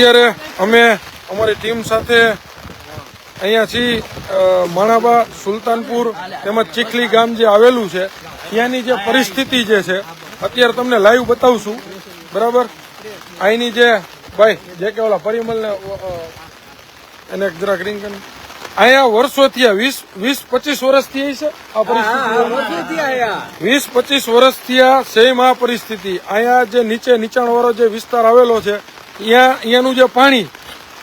અત્યારે અમે અમારી ટીમ સાથે અહીંયા છીએ માણાબા સુલતાનપુર તેમજ ચીખલી ગામ જે આવેલું છે ત્યાંની જે પરિસ્થિતિ જે છે અત્યારે તમને લાઈવ બતાવશું. બરાબર? અહીંની જે ભાઈ જે કે ઓલા પરિમલને એને જરાક રિંગ અહીંયા વર્ષોથી આ વીસ વીસ પચીસ વર્ષથી છે આ પરિસ્થિતિ. વીસ પચીસ વર્ષથી આ સેમ આ પરિસ્થિતિ. અહીંયા જે નીચે નીચાણવાળો જે વિસ્તાર આવેલો છે અહીંયા અહીંયાનું જે પાણી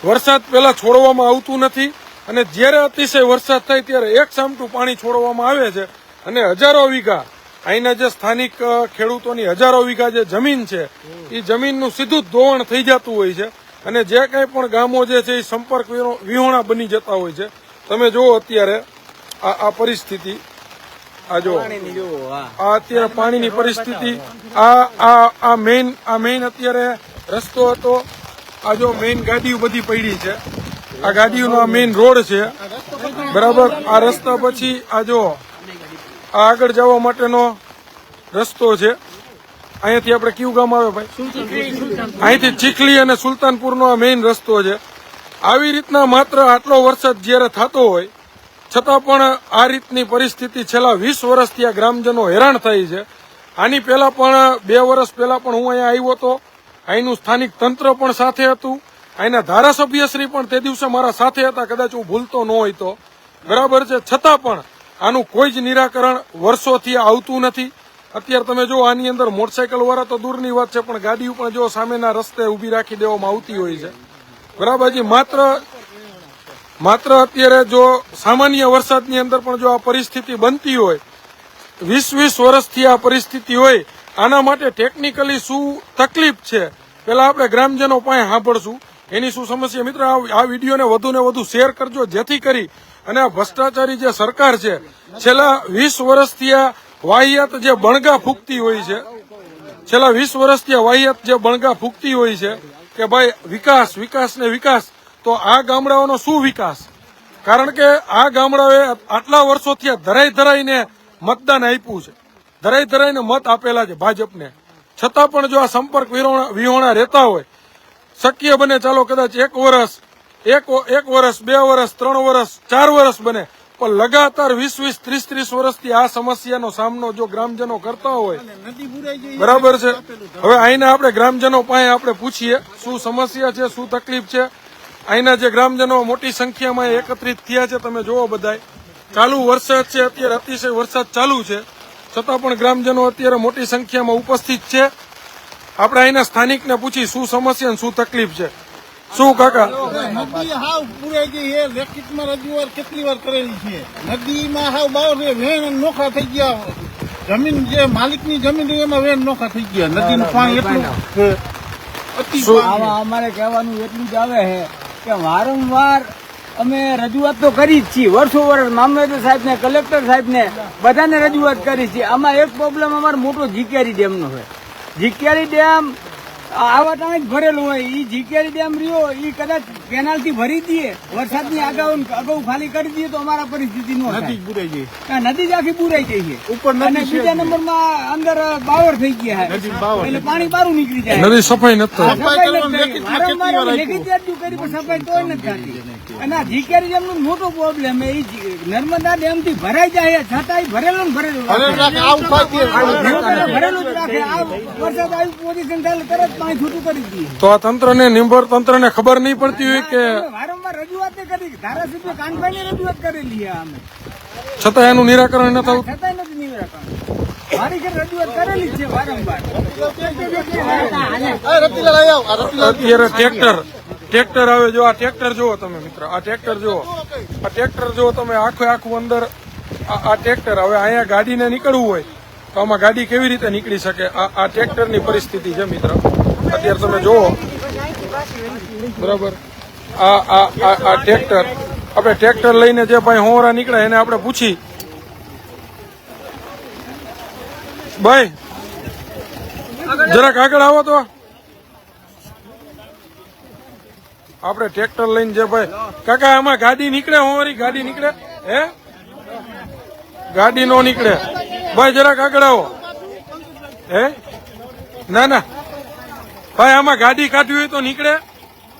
વરસાદ પહેલા છોડવામાં આવતું નથી અને જ્યારે અતિશય વરસાદ થાય ત્યારે એક સામટું પાણી છોડવામાં આવે છે અને હજારો વીઘા અહીંના જે સ્થાનિક ખેડૂતોની હજારો વીઘા જે જમીન છે એ જમીનનું સીધું જ ધોવાણ થઈ જતું હોય છે અને જે કંઈ પણ ગામો જે છે એ સંપર્ક વિહોણા બની જતા હોય છે. તમે જુઓ અત્યારે આ આ પરિસ્થિતિ આ જો આ અત્યારે પાણીની પરિસ્થિતિ આ આ આ મેઇન આ મેઇન અત્યારે રસ્તો હતો. આ જો મેઇન ગાડીઓ બધી પડી છે. આ ગાડીઓનો આ મેઇન રોડ છે. બરાબર? આ રસ્તા પછી આ જો, આ આગળ જવા માટેનો રસ્તો છે. અહીંયાથી આપણે કયું ગામ આવે ભાઈ? અહીંથી ચીખલી અને સુલતાનપુરનો આ મેઇન રસ્તો છે. આવી રીતના માત્ર આટલો વરસાદ જ્યારે થતો હોય, છતાં પણ આ રીતની પરિસ્થિતિ છેલ્લા વીસ વર્ષથી આ ગ્રામજનો હેરાન થઈ છે. આની પહેલા પણ, બે વર્ષ પહેલા પણ હું અહીંયા આવ્યો હતો. અહીંનું સ્થાનિક તંત્ર પણ સાથે હતું. અહીંના ધારાસભ્યશ્રી પણ તે દિવસે મારા સાથે હતા. કદાચ હું ભૂલતો ન હોય તો. બરાબર છે. છતાં પણ આનું કોઈ જ નિરાકરણ વર્ષોથી આવતું નથી. અત્યારે તમે જો આની અંદર મોટરસાયકલ વાળા તો દૂરની વાત છે, પણ ગાડીઓ પણ જો સામેના રસ્તે ઊભી રાખી દેવામાં આવતી હોય છે. બરાબર છે. માત્ર માત્ર અત્યારે જો સામાન્ય વરસાદની અંદર પણ જો આ પરિસ્થિતિ બનતી હોય, વીસ વીસ વર્ષથી આ પરિસ્થિતિ હોય આના માટે ટેકનિકલી શું તકલીફ છે? પેલા આપણે ગ્રામજનો પાસે સાંભળશું. એની શું સમસ્યા? મિત્રો, આ આ વિડીયોને વધુ ને વધુ શેર કરજો, જેથી કરી અને આ ભ્રષ્ટાચારી જે સરકાર છે, છેલ્લા વીસ વર્ષથી આ વાહિયાત જે બણગા ફૂંકતી હોય છે, છેલ્લા વીસ વર્ષથી આ વાહિયાત જે બણગા ફૂંકતી હોય છે, કે ભાઈ વિકાસ વિકાસ ને વિકાસ, તો આ ગામડાઓનો શું વિકાસ? કારણ કે આ ગામડાઓએ આટલા વર્ષોથી આ ધરાઈ ધરાઈને મતદાન આપ્યું છે. ધરાઈ ધરાઈને મત આપેલા છે ભાજપને. છતાં પણ જો આ સંપર્ક વિહોણા રહેતા હોય શક્ય બને ચાલો કદાચ એક વર્ષ એક એક વર્ષ બે વર્ષ ત્રણ વર્ષ ચાર વર્ષ બને. પણ લગાતાર વીસ વીસ ત્રીસ ત્રીસ વર્ષથી આ સમસ્યાનો સામનો જો ગ્રામજનો કરતા હોય બરાબર છે. હવે અહીંના આપણે ગ્રામજનો પાસે આપણે પૂછીએ શું સમસ્યા છે શું તકલીફ છે? અહીંના જે ગ્રામજનો મોટી સંખ્યામાં એકત્રિત થયા છે તમે જોવો બધાય. ચાલુ વરસાદ છે અત્યારે અતિશય વરસાદ ચાલુ છે. છતાં પણ ગ્રામજનો અત્યારે મોટી સંખ્યામાં ઉપસ્થિત છે. આપણે અહીંના સ્થાનિકને પૂછી શું સમસ્યા અને શું તકલીફ છે. શું કાકા? નદી હાવ પુરાઈ ગઈ છે લેખિતમાં રજૂઆત કેટલી વાર કરેલી છે. નદીમાં હાવ બાવ વેણ નોખા થઈ ગયા. જમીન જે માલિકની જમીન એમાં વેણ નોખા થઈ ગયા. નદીનું પાણી એટલું અમારે કહેવાનું એટલું જ આવે છે કે વારંવાર અમે રજૂઆત તો કરી જ છીએ. વર્ષો વર્ષ મામલતદાર સાહેબ ને કલેક્ટર સાહેબ ને બધાને રજૂઆત કરી છે. આમાં એક પ્રોબ્લેમ અમારો મોટો જીકેરી ડેમ નો હોય. જીકેરી ડેમ આવા ટાણે જ ભરેલું હોય. ઈ જીકેરી ડેમ રહ્યો એ કદાચ કેનાલથી ભરી દઈએ. વરસાદની અગાઉ અગાઉ ખાલી કરી દઈએ તો અમારા પરિસ્થિતિ નો નદી પુરાઈ આ નદી જ આખી બુરાઈ જઈએ ઉપર અને બીજા નંબરમાં અંદર બાવર થઈ ગયા છે. એટલે પાણી બારું નીકળી જાય. નદી સફાઈ નથી સફાઈ સફાઈ નથી સફાઈ તોય નથી થતી. અને જીકેરી નું મોટો પ્રોબ્લેમ એ નર્મદા ડેમથી ભરાઈ જાય છતાંય ભરેલું ભરેલું થાય જ રાખે. આ વરસાદ પોઝિશન થાય તરત પાણી છૂટું કરી દઈએ તો આ તંત્રને નિંબર તંત્રને ખબર નહીં પડતી હોય કે વારંવાર રજૂઆત કરી. ધારાસભ્ય કાનભાઈ રજૂઆત કરેલી અમે. છતાં એનું નિરાકરણ ન થવું છતાં નથી નિરાકરણ. મારી ઘરે રજૂઆત કરેલી છે વારંવાર. અત્યારે ટ્રેક્ટર ટ્રેક્ટર આવે જો, આ ટ્રેક્ટર જુઓ તમે મિત્ર, આ ટ્રેક્ટર જુઓ. આ ટ્રેક્ટર જુઓ તમે, આખું આખું અંદર આ ટ્રેક્ટર. હવે અહીંયા ગાડીને નીકળવું હોય, તો આમાં ગાડી કેવી રીતે નીકળી શકે? આ ટ્રેક્ટરની પરિસ્થિતિ છે મિત્ર. અત્યારે તમે જુઓ. બરાબર? આ આ ટ્રેક્ટર. આપણે ટ્રેક્ટર લઈને જે ભાઈ હોરા નીકળે, એને આપણે પૂછી. ભાઈ, જરાક આગળ આવો તો. આપણે ટ્રેક્ટર લઈને જે ભાઈ કાકા આમાં ગાડી નીકળે હોવારી ગાડી નીકળે? હે? ગાડી નો નીકળે. ભાઈ જરાક આગળ આવો. હે? ના ના. ભાઈ આમાં ગાડી કાઢવી હોય તો નીકળે.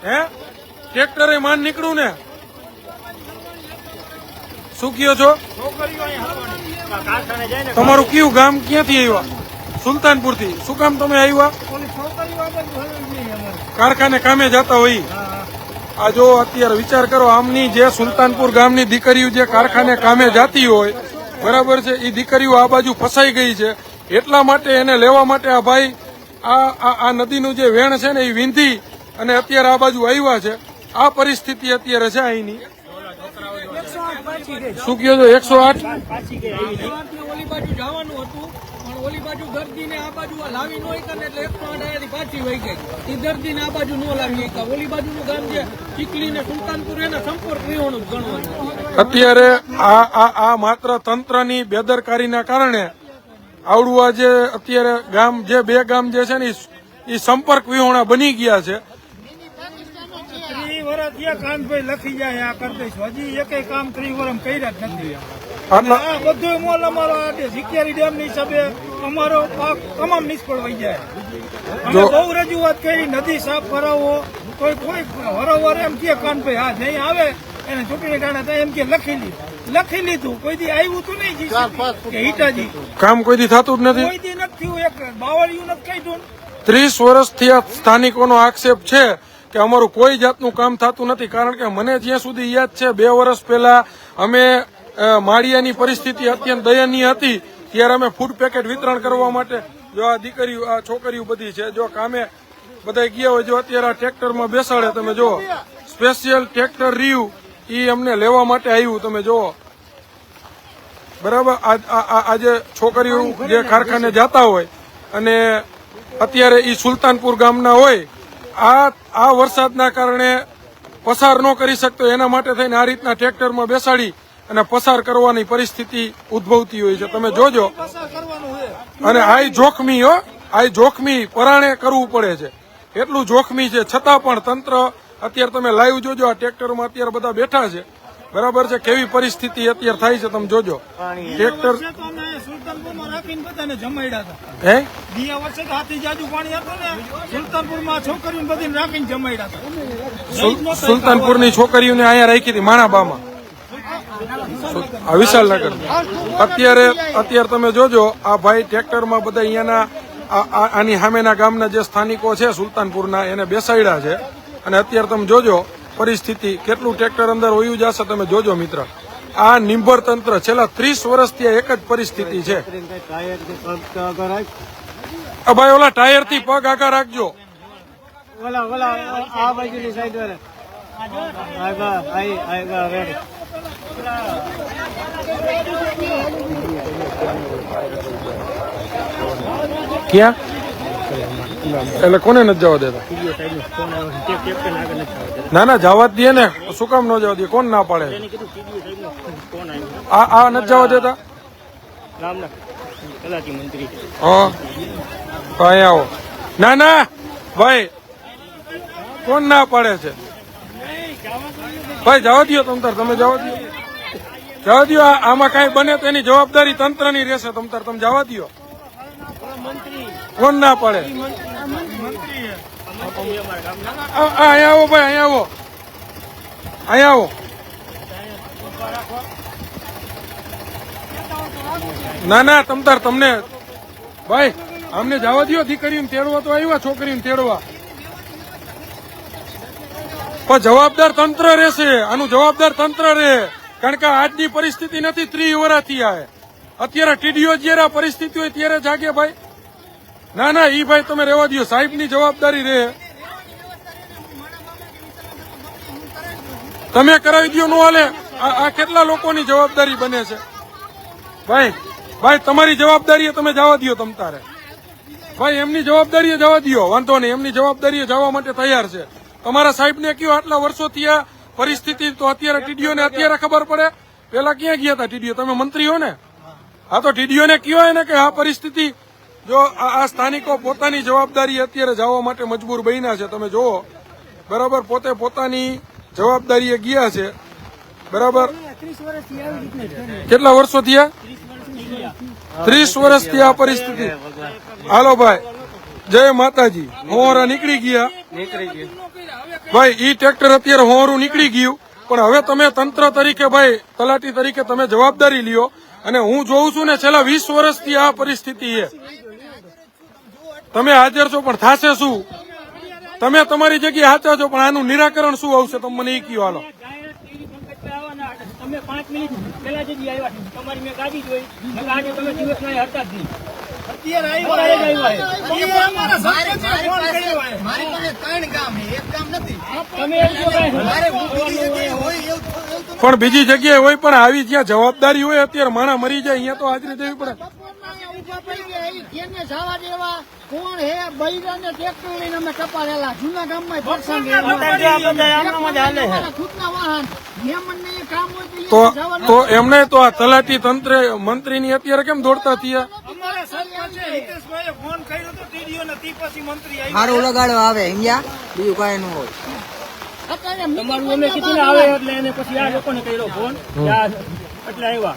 હે? ટ્રેક્ટરે માન નીકળું ને. શું કયો છો? તમારું કયું ગામ ક્યાંથી આવ્યા? સુલતાનપુરથી શું કામ તમે આવ્યા? કારખાને કામે જતા હોય. આ જો અત્યારે વિચાર કરો આમની જે સુલતાનપુર ગામની દીકરીઓ જે કારખાને કામે જાતી હોય બરાબર છે એ દીકરીઓ આ બાજુ ફસાઈ ગઈ છે. એટલા માટે એને લેવા માટે આ ભાઈ આ આ આ નદીનું જે વેણ છે ને એ વિંધી અને અત્યારે આ બાજુ આવ્યા છે. આ પરિસ્થિતિ અત્યારે છે અહીંની. શું કહો છો? એકસો આઠ? બાજુ દર્દીને આ બાજુ લાવી ન હોય એટલે એક આયાથી પાછી વહી ગઈ. એ દર્દીને આ બાજુ ન લાવી શક્યા ઓલી બાજુનું ગામ છે ચીખલી ને સુલતાનપુર એના સંપર્ક વિહોણું જ ગણવાનું અત્યારે આ આ આ માત્ર તંત્રની બેદરકારીના કારણે આવડું આ જે અત્યારે ગામ જે બે ગામ જે છે ને એ સંપર્ક વિહોણા બની ગયા છે. ત્રીસ વર્ષ થયા કાનભાઈ લખી જાય આ કરતી હજી એક કામ ત્રીસ વર્ષ કર્યા જ નથી. બધું મોલ અમારો સિક્યારી ડેમની હિસાબે અમારો પાક તમામ નિષ્ફળ વહી જાય. અમે બહુ રજૂઆત કરી નદી સાફ કરાવો કોઈ કોઈ વરોવર એમ કે કાનભાઈ હા નહીં આવે એને ચૂંટણી ટાણે એમ કે લખી લીધું લખી લીધું. કોઈ દી આવ્યું તો નહીં કે હિતાજી. કામ કોઈથી થતું જ નથી. કોઈ દી નથી થયું. એક બાવળિયું નથી કહ્યું ત્રીસ વર્ષથી આ સ્થાનિકોનો આક્ષેપ છે કે અમારું કોઈ જાતનું કામ થતું નથી કારણ કે મને જ્યાં સુધી યાદ છે બે વર્ષ પહેલા અમે માળિયાની પરિસ્થિતિ અત્યંત દયનીય હતી. ત્યારે અમે ફૂડ પેકેટ વિતરણ કરવા માટે જો આ દીકરીઓ, આ છોકરીઓ બધી છે, જો કામે બધા ગયા હોય, જો અત્યારે આ ટ્રેક્ટરમાં બેસાડે, તમે જો સ્પેશિયલ ટ્રેક્ટર રહ્યું એ અમને લેવા માટે આવ્યું તમે જુઓ. બરાબર? આજે છોકરીઓ જે કારખાને જતા હોય અને અત્યારે ઈ સુલતાનપુર ગામના હોય, આ આ વરસાદના કારણે પસાર ન કરી શકતો. એના માટે થઈને આ રીતના ટ્રેક્ટરમાં બેસાડી અને પસાર કરવાની પરિસ્થિતિ ઉદ્ભવતી હોય છે. તમે જોજો. અને આ જોખમી હો. આ જોખમી પરાણે કરવું પડે છે. એટલું જોખમી છે. છતાં પણ તંત્ર અત્યારે તમે લાઈવ જોજો આ ટ્રેક્ટરમાં અત્યારે બધા બેઠા છે. બરાબર છે? કેવી પરિસ્થિતિ અત્યારે થાય છે તમે જોજો. ટ્રેક્ટર હે? હતું ને છોકરીઓને અહીંયા રાખી હતી માણાબામાં. વિશાલનગર અત્યારે અત્યારે તમે જોજો, આ ભાઈ ટ્રેક્ટરમાં બધા અહીંયાના આની સામેના ગામના જે સ્થાનિકો છે, સુલતાનપુરના, એને બેસાડ્યા છે. અને અત્યારે તમે જોજો, પરિસ્થિતિ કેટલું ટ્રેક્ટર અંદર વયું જશે તમે જોજો મિત્ર. આ નિંભર તંત્ર છેલ્લા ત્રીસ વર્ષથી એક જ પરિસ્થિતિ છે. ભાઈ ઓલા ટાયરથી પગ આગળ રાખજો. ઓલા ઓલા, આ બાજુની ક્યાં? એટલે કોને નથી જવા દેતા? ના ના, જવા દે ને. શું કામ ન જવા દે? કોણ ના પાડે? આ આ નથી જવા દેતા? હા. આવો. ના ના, ભાઈ, કોણ ના પાડે છે? ભાઈ, જવા દો તમતાર તમે જવા દો જવા દો આમાં કઈ બને તો એની જવાબદારી તંત્રની રહેશે તમતાર તમે જવા દો કોણ ના પડે. અહીંયા આવો ભાઈ, અહીંયા આવો. અહીંયા આવો. ના ના તમતાર તમને ભાઈ અમને જવા દો દીકરીને તેડવા તો આવ્યા, છોકરીને તેડવા. પણ જવાબદાર તંત્ર રહેશે, આનું જવાબદાર તંત્ર રહે. કારણ કે આજની પરિસ્થિતિ નથી, ત્રી વર્ષથી આ. અત્યારે ટીડીઓ જયારે પરિસ્થિતિ હોય ત્યારે જાગે ભાઈ. ના ના, ઈ ભાઈ તમે રહેવા દો સાહેબની જવાબદારી રહે. તમે કરાવી દો નો હાલે. આ આ કેટલા લોકોની જવાબદારી બને છે? ભાઈ ભાઈ, તમારી જવાબદારીએ તમે જવા દો તમ તારે. ભાઈ, એમની જવાબદારીએ જવા દો વાંધો નહીં, એમની જવાબદારીએ જવા માટે તૈયાર છે. તમારા સાહેબને કયો આટલા વર્ષોથી આ પરિસ્થિતિ, તો અત્યારે ટીડીઓને અત્યારે ખબર પડે. પેલા ક્યાં ગયા હતા ટીડીઓ? તમે મંત્રી હો ને? હા તો ટીડીઓને કયો એને કે આ પરિસ્થિતિ, જો આ સ્થાનિકો પોતાની જવાબદારી અત્યારે જવા માટે મજબૂર બન્યા છે. તમે જુઓ, બરાબર, પોતે પોતાની જવાબદારીએ ગયા છે. બરાબર? કેટલા વર્ષો થયા ત્રીસ વર્ષથી આ પરિસ્થિતિ. હાલો ભાઈ, જય માતાજી. મોરા નીકળી ગયા. નીકળી ગયું. ભાઈ, ઈ ટ્રેક્ટર અત્યારે હોરું નીકળી ગયું. પણ હવે તમે તંત્ર તરીકે ભાઈ, તલાટી તરીકે તમે જવાબદારી લ્યો. અને હું જોઉં છું ને છેલ્લા વીસ વર્ષથી આ પરિસ્થિતિ છે. તમે હાજર છો પણ થાશે શું? તમે તમારી જગ્યાએ હાચા છો પણ આનું નિરાકરણ શું આવશે તમે મને એ કયો હાલો. તમે પાંચ મિનિટ પેલા જગ્યાએ આવ્યા તમારી મેં ગાડી જોઈ. આજે તમે દિવસના હતા જ નહીં. મારી પાસે ત્રણ ગામ એક ગામ નથી. તમે હોય એવું પણ બીજી જગ્યાએ હોય પણ આવી જ્યાં જવાબદારી હોય અત્યારે માણા મરી જાય અહીંયા તો હાજરી દેવી પડે. તો તો ઈ તો એમને તો આ તલાટી તંત્ર મંત્રીની અત્યારે કેમ દોડતા થયા? અમારા સરપંચે હિતેશભાઈએ ફોન કર્યો તો ટીડીઓ ને પછી મંત્રી સારું લગાડો આવે અહીંયા બીજું કઈ ન હોય. તમારું અમે કીધું આવે એટલે એને પછી આ લોકોને કર્યો ફોન. એટલે આવ્યા.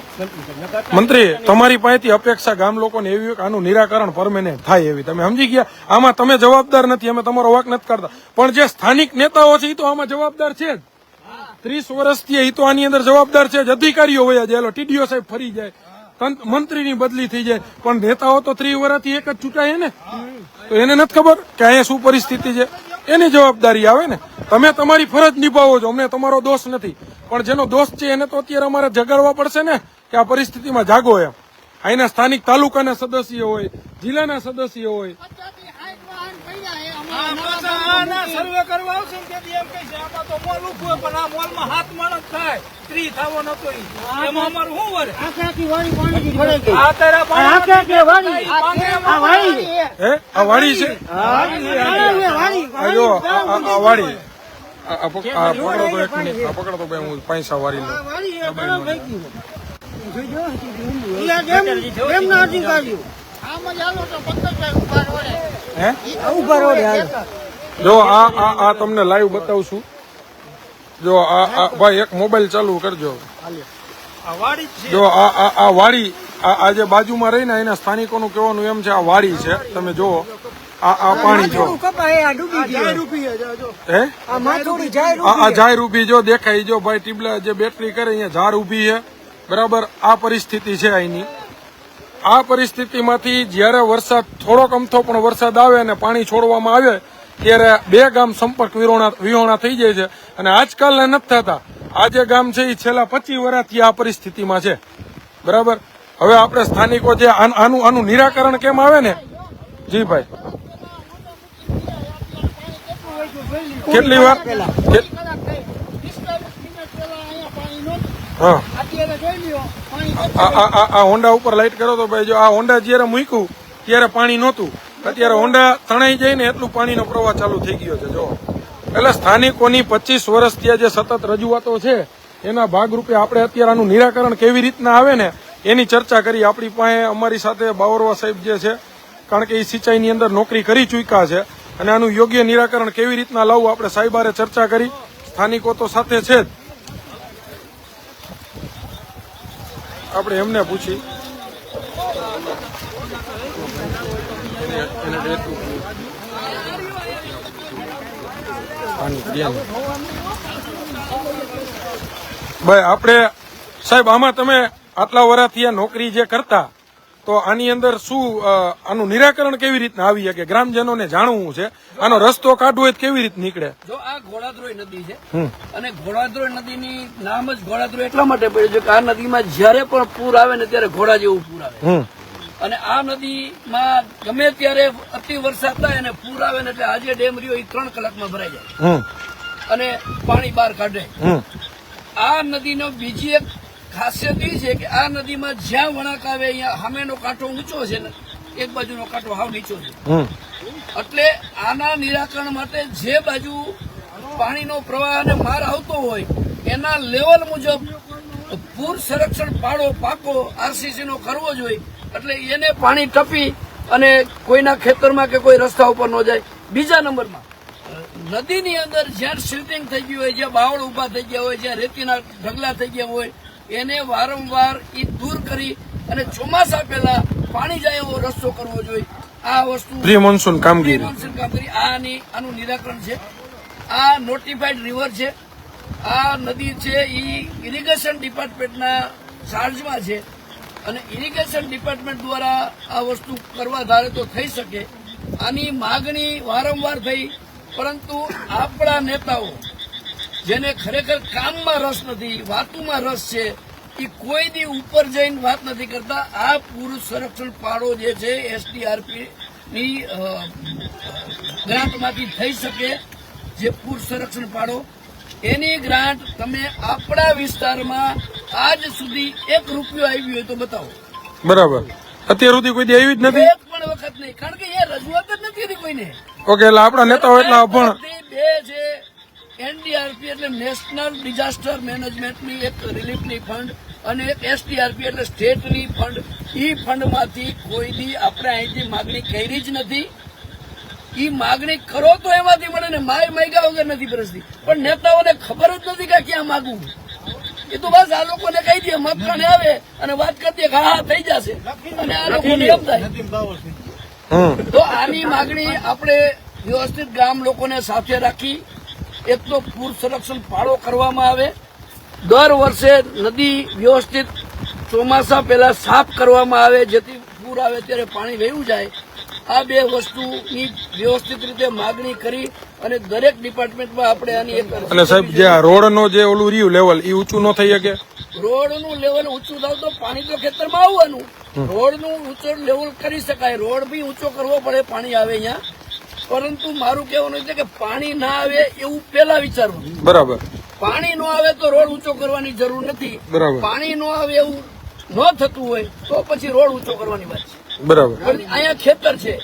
મંત્રી તમારી પાસેથી અપેક્ષા ગામ લોકોને એવી આનું નિરાકરણ પરમેનન્ટ થાય એવી. તમે સમજી ગયા? આમાં તમે જવાબદાર નથી અમે તમારો વાક નથી કરતા પણ જે સ્થાનિક નેતાઓ છે એ તો આમાં જવાબદાર છે જ. ત્રીસ વર્ષથી એ તો આની અંદર જવાબદાર છે જ. અધિકારીઓ વયા જાય ટીડીઓ સાહેબ ફરી જાય. તંત- મંત્રીની બદલી થઈ જાય. પણ નેતાઓ તો ત્રીસ વર્ષથી એક જ ચૂંટાય ને? તો એને નથી ખબર કે અહીંયા શું પરિસ્થિતિ છે? એની જવાબદારી આવે ને? તમે તમારી ફરજ નિભાવો છો. અમને તમારો દોષ નથી. પણ જેનો દોષ છે, એને તો અત્યારે અમારે જગાડવા પડશે ને, કે આ પરિસ્થિતિમાં જાગો એમ. અહીંના સ્થાનિક તાલુકાના સદસ્ય હોય, જિલ્લાના સદસ્ય હોય સર્વે કરવા આવશે તેથી એમ કહે છે આમાં તો મોલ ઉભું પણ આ મોલમાં હાથ માણસ થાય સ્ત્રી થવો નતો એમાં અમારું શું વરે આખી વાળી પાણીથી ભરાઈ ગઈ. આ તારા આખે આખે વાળી. એમાં આ. હે આ વાડી છે વાળી. આ પકડો તો એક મિનિટ પકડો તો હું પૈસા વાળી લઉં વાળી એ ખરાબ થઈ ગયું. ઈ આ કેમ- કેમના અધિકારીઓ? આમાં જ તો ઊભા રહે. હે? ઊભા રહે. જો આ આ આ તમને લાઈવ બતાવું છું. જો આ આ ભાઈ એક મોબાઈલ ચાલુ કરજો. આ વાડી જ છે. જો આ આ આ વાડી આ આ જે બાજુમાં રહીને એના સ્થાનિકોનું કહેવાનું એમ છે આ વાડી છે. તમે જુઓ આ આ પાણી જો. હે? આ ઝાર ઊભી જો દેખાય જો ભાઈ ટીબલા જે બેટરી કરે અહીંયા ઝાડ ઊભી છે. બરાબર આ પરિસ્થિતિ છે અહીંની. આ પરિસ્થિતિમાંથી જ્યારે વરસાદ થોડોક અમથો પણ વરસાદ આવે અને પાણી છોડવામાં આવે ત્યારે બે ગામ સંપર્ક વિરોણા વિહોણા થઈ જાય છે. અને આજકાલના નથી થતા. આ જે ગામ છે એ છેલ્લા પચીસ વર્ષથી આ પરિસ્થિતિમાં છે. બરાબર? હવે આપણે સ્થાનિકો જે આન- આનું આનું નિરાકરણ કેમ આવે ને? જી ભાઈ. કેટલી વાર કે- કલાક થઈ. પિસ્તાલીસ મિનિટ પહેલા અહીંયા પાણી નહોતું. હા અત્યારે જોઈ લ્યો પાણી આ આ આ- આ હોન્ડા ઉપર લાઈટ કરો તો ભાઈ જો આ હોન્ડા જ્યારે મૂક્યું ત્યારે પાણી નહોતું. અત્યારે હોન્ડા તણાઈ જાય ને એટલું પાણીનો પ્રવાહ ચાલુ થઈ ગયો છે જો. એટલે સ્થાનિકોની પચીસ વર્ષથી આ જે સતત રજૂઆતો છે એના ભાગરૂપે આપણે અત્યારે આનું નિરાકરણ કેવી રીતના આવે ને એની ચર્ચા કરી. આપણી પાસે અમારી સાથે બાવરવા સાહેબ જે છે કારણ કે એ સિંચાઈની અંદર નોકરી કરી ચૂક્યા છે અને આનું યોગ્ય નિરાકરણ કેવી રીતના લાવવું આપણે સાહેબારે ચર્ચા કરી. સ્થાનિકો તો સાથે છે જ. આપણે એમને પૂછી. ભાઈ આપણે સાહેબ આમાં તમે આટલા વર્ષથી આ નોકરી જે કરતા તો આની અંદર શું આનું નિરાકરણ કેવી રીતના આવી શકે? ગ્રામજનોને જાણવું છે. આનો રસ્તો કાઢવો હોય કેવી રીત નીકળે? જો આ ઘોડાદ્રોય નદી છે અને ઘોડાદ્રોય નદીની નામ જ ઘોડાદ્રોય એટલા માટે પડ્યું છે કે આ નદીમાં જ્યારે પણ પૂર આવે ને ત્યારે ઘોડા જેવું પૂર આવે. અને આ નદીમાં ગમે ત્યારે અતિ વરસાદ થાય અને પૂર આવે ને એટલે આજે ડેમ રહ્યો એ ત્રણ કલાકમાં ભરાઈ જાય. અને પાણી બહાર કાઢે. આ નદીનો બીજી એક ખાસિયત એ છે કે આ નદીમાં જ્યાં વળાંક આવે અહીંયા સામેનો કાંઠો ઊંચો છે ને એક બાજુનો કાંઠો હાવ નીચો છે. એટલે આના નિરાકરણ માટે જે બાજુ પાણીનો પ્રવાહ અને માર આવતો હોય એના લેવલ મુજબ પૂર સંરક્ષણ પાડો પાકો આરસીસીનો કરવો જોઈએ એટલે એને પાણી ટપી અને કોઈના ખેતરમાં કે કોઈ રસ્તા ઉપર ન જાય. બીજા નંબરમાં નદીની અંદર જ્યાં શિલ્ટિંગ થઈ ગયું હોય જ્યાં બાવળ ઊભા થઈ ગયા હોય જ્યાં રેતીના ઢગલા થઈ ગયા હોય એને વારંવાર ઈ દૂર કરી અને ચોમાસા પહેલા પાણી જાય એવો રસ્તો કરવો જોઈએ. આ વસ્તુ પ્રી મોન્સૂન કામગીરી. પ્રિવેન્શન કામગીરી. આની આનું નિરાકરણ છે. આ નોટિફાઈડ રિવર છે. આ નદી છે એ ઇરિગેશન ડિપાર્ટમેન્ટના ચાર્જમાં છે. અને ઇરિગેશન ડિપાર્ટમેન્ટ દ્વારા આ વસ્તુ કરવા ધારે તો થઈ શકે. આની માગણી વારંવાર થઈ પરંતુ આપણા નેતાઓ જેને ખરેખર કામમાં રસ નથી વાતોમાં રસ છે એ કોઈ દી ઉપર જઈને વાત નથી કરતા. આ પુરુષ સંરક્ષણ પાડો જે છે એસડીઆરપી ની ગ્રાન્ટમાંથી થઈ શકે જે પુરુષ સંરક્ષણ પાડો. એની ગ્રાન્ટ તમે આપણા વિસ્તારમાં આજ સુધી એક રૂપિયો આવી હોય તો બતાવો. બરાબર. અત્યાર સુધી કોઈ આવી જ નથી? એક પણ વખત નહીં કારણ કે એ રજૂઆત જ નથી કોઈને. ઓકે એટલે આપણા નેતાઓ એટલા અભણ બે છે એનડીઆરપી એટલે નેશનલ ડિઝાસ્ટર મેનેજમેન્ટની એક રિલીફની ફંડ અને એક એસડીઆરપી એટલે સ્ટેટની ફંડ ઈ ફંડમાંથી કોઈની આપણે અહીંથી માગણી કરી જ નથી. એ માગણી કરો તો એમાંથી મળે ને માય માગ્યા વગર નથી પ્રશ્ન પણ નેતાઓને ખબર જ નથી કે ક્યાં માગવું. એ તો બસ આ લોકોને કહી દે મતદાન આવે અને વાત કરતી હા હા થઈ જશે. અને આ લોકોને એમ થાય. તો આની માગણી આપણે વ્યવસ્થિત ગામ લોકોને સાથે રાખી એક તો પૂર સંરક્ષણ ફાળો કરવામાં આવે. દર વર્ષે નદી વ્યવસ્થિત ચોમાસા પહેલા સાફ કરવામાં આવે જેથી પૂર આવે ત્યારે પાણી વહેવું જાય. આ બે વસ્તુની વ્યવસ્થિત રીતે માગણી કરી અને દરેક ડિપાર્ટમેન્ટમાં આપણે આની એક અને સાહેબ જે આ રોડનો જે ઓલું રહ્યું લેવલ એ ઊંચું ન થઈ શકે? રોડનું લેવલ ઊંચું થાવ તો પાણી તો ખેતરમાં આવવાનું. રોડનું ઊંચો લેવલ કરી શકાય. રોડ બી ઊંચો કરવો પડે પાણી આવે અહીંયા. પરંતુ મારું કહેવાનું છે કે પાણી ના આવે એવું પેલા વિચારવું બરાબર. પાણી ન આવે તો રોડ ઊંચો કરવાની જરૂર નથી. બરાબર. પાણી ન આવે એવું ન થતું હોય તો પછી રોડ ઊંચો કરવાની વાત છે. બરાબર. અહીંયા ખેતર છે.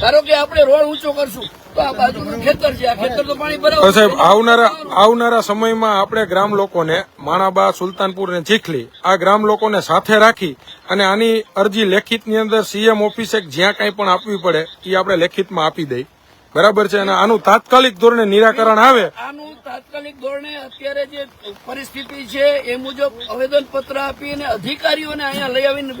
ધારો કે આપણે રોડ ઊંચો કરશું તો આ બાજુનું ખેતર છે. આ ખેતર તો પાણી હવે સાહેબ આવનારા આવનારા સમયમાં આપણે ગ્રામ લોકોને માણાબા સુલતાનપુર ને ચીખલી આ ગ્રામ લોકોને સાથે રાખી અને આની અરજી લેખિતની અંદર સીએમ ઓફિસે જ્યાં કાંઈ પણ આપવી પડે એ આપણે લેખિતમાં આપી દઈ. બરાબર છે? અને આનું તાત્કાલિક ધોરણે નિરાકરણ આવે. આનું તાત્કાલિક ધોરણે અત્યારે જે પરિસ્થિતિ છે, એ મુજબ આવેદન પત્ર આપીને અધિકારીઓને અહીંયા લઈ આવીને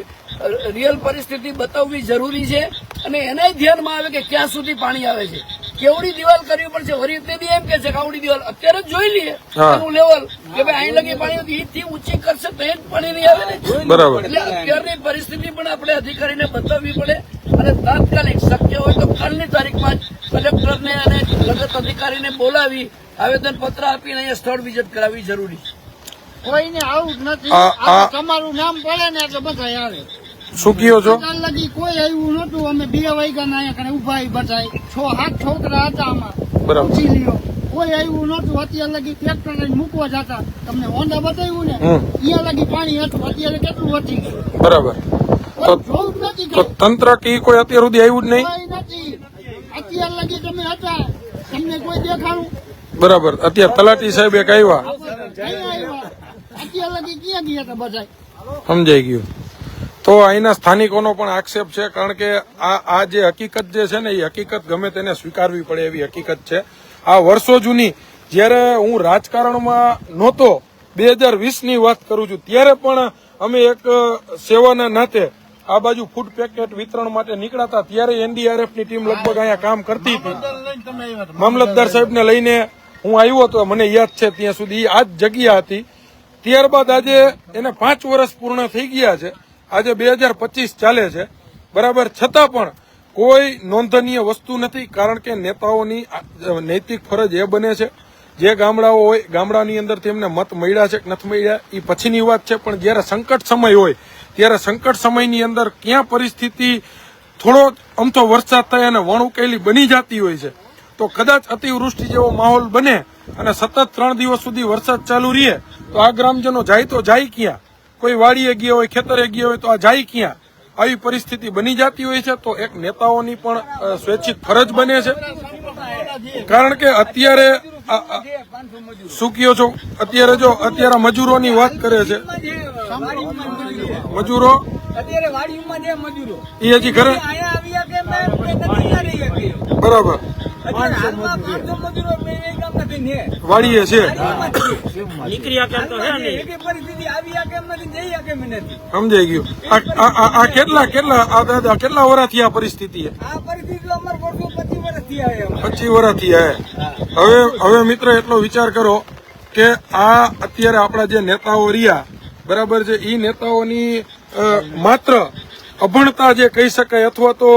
રિયલ પરિસ્થિતિ બતાવવી જરૂરી છે. અને એને ધ્યાનમાં આવે કે ક્યાં સુધી પાણી આવે છે. કેવડી દિવાલ કરવી પડશે? વરી બી એમ કે છે કે દિવાલ. અત્યારે જ જોઈ લઈએ એનું લેવલ કે ભાઈ અહીં લગી પાણી હતી થી ઊંચી કરશે તો એ જ પાણી નહીં આવે ને? બરાબર. એટલે અત્યારની પરિસ્થિતિ પણ આપણે અધિકારીને બતાવવી પડે અને તાત્કાલિક શક્ય હોય તો કાલની તારીખમાં જ કલેક્ટરને અને લગત અધિકારીને બોલાવી આવેદન પત્ર આપીને અહીંયા સ્થળ વિઝિટ કરાવવી જરૂરી છે. કોઈને આવું જ નથી. તમારું નામ પડે ને એટલે બધા આવે. શું કયો છો? કોઈ આવ્યું નતું અમે બે વાગ્યાના અહીંયા ઊભા બધાય. છ સાત છોકરા હતા આમાં. બરાબર. લ્યો કોઈ આવ્યું નતું અત્યારે લગી ટ્રેક્ટર મૂકવા જતા. તમને હોન્ડા બતાવ્યું ને? ત્યાં લગી પાણી હતું અત્યારે કેટલું વધી ગયું? બરાબર. તો તંત્ર કે કોઈ અત્યાર સુધી આવ્યું જ નહીં? અત્યાર લગી તમે હતા. તમને કોઈ દેખાડું બરાબર. અત્યારે તલાટી સાહેબ એક આવ્યા. અત્યાર લગી ક્યાં ગયા હતા બધા સમજાઈ ગયું. તો અહીંના સ્થાનિકોનો પણ આક્ષેપ છે, કારણ કે આ આ જે હકીકત જે છે ને, એ હકીકત ગમે તેને સ્વીકારવી પડે એવી હકીકત છે. આ વર્ષો જૂની, જ્યારે હું રાજકારણમાં નહોતો, બે હજાર વીસની વાત કરું છું, ત્યારે પણ અમે એક સેવાના નાતે આ બાજુ ફૂડ પેકેટ વિતરણ માટે નીકળાતા, ત્યારે એનડીઆરએફની ટીમ લગભગ અહીંયા કામ કરતી હતા. મામલતદાર સાહેબને લઈને હું આવ્યો હતો, મને યાદ છે ત્યાં સુધી આ જ જગ્યા હતી. ત્યારબાદ આજે એને પાંચ વર્ષ પૂર્ણ થઈ ગયા છે. આજે બે હજાર પચીસ ચાલે છે. બરાબર, છતાં પણ કોઈ નોંધનીય વસ્તુ નથી, કારણ કે નેતાઓની નૈતિક ફરજ એ બને છે. જે ગામડાઓ હોય, ગામડાની અંદરથી એમને મત મળ્યા છે કે નથી મળ્યા એ પછીની વાત છે. પણ જ્યારે સંકટ સમય હોય, ત્યારે સંકટ સમયની અંદર ક્યાં પરિસ્થિતિ થોડો અમથો વરસાદ થાય અને વણ ઉકેલી બની જતી હોય છે, તો કદાચ અતિવૃષ્ટિ જેવો માહોલ બને અને સતત ત્રણ દિવસ સુધી વરસાદ ચાલુ રહે, તો આ ગ્રામજનો જાય તો જાય ક્યાં? કોઈ વાડીએ ગયા હોય ખેતરે ગયા હોય તો આ જાય ક્યાં? આવી પરિસ્થિતિ બની જતી હોય છે તો એક નેતાઓની પણ સ્વૈચ્છિક ફરજ બને છે. કારણ કે અત્યારે શું કયો છો? અત્યારે જો અત્યારે મજૂરોની વાત કરે છે. મજૂરો? એ હજી ઘરે બરાબર. વાડીએ છે. સમજાઈ ગયું. આ- આ આ- આ કેટલા કેટલા આ દાદા કેટલા વર્ષથી આ પરિસ્થિતિ? આ પરિસ્થિતિ અમારે વર્ષો પચીસ વર્ષ વર્ષથી હવે હવે મિત્ર એટલો વિચાર કરો કે આ અત્યારે આપણા જે નેતાઓ રહ્યા બરાબર છે એ નેતાઓની માત્ર અભણતા જે કહી શકાય અથવા તો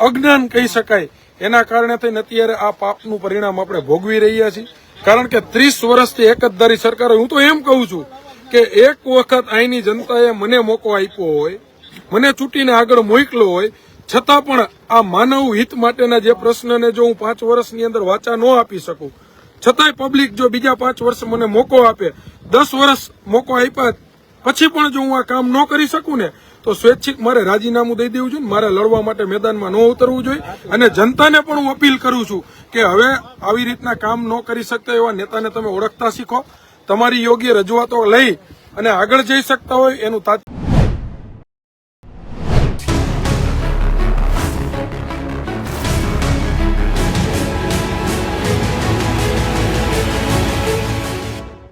અજ્ઞાન કહી શકાય એના કારણે થઈને અત્યારે આ પાપનું પરિણામ આપણે ભોગવી રહ્યા છીએ. કારણ કે ત્રીસ વર્ષથી એક જ ધારી સરકાર, હું તો એમ કહું છું કે એક વખત અહીંની જનતાએ મને મોકો આપ્યો હોય, મને ચૂંટીને આગળ મોકલો હોય, છતાં પણ આ માનવ હિત માટેના જે પ્રશ્નને જો હું પાંચ વર્ષની અંદર વાચા ન આપી શકું, છતાંય પબ્લિક જો બીજા પાંચ વર્ષ મને મોકો આપે, દસ વર્ષ મોકો આપ્યા, પછી પણ જો હું આ કામ ન કરી શકું ને તો સ્વૈચ્છિક મારે રાજીનામું દઈ દેવું જોઈએ મારે લડવા માટે મેદાનમાં ન ઉતરવું જોઈએ. અને જનતાને પણ હું અપીલ કરું છું કે હવે આવી રીતના કામ ન કરી શકતા એવા નેતાને તમે ઓળખતા શીખો. તમારી યોગ્ય રજૂઆતો લઈ અને આગળ જઈ શકતા હોય એનું તાત્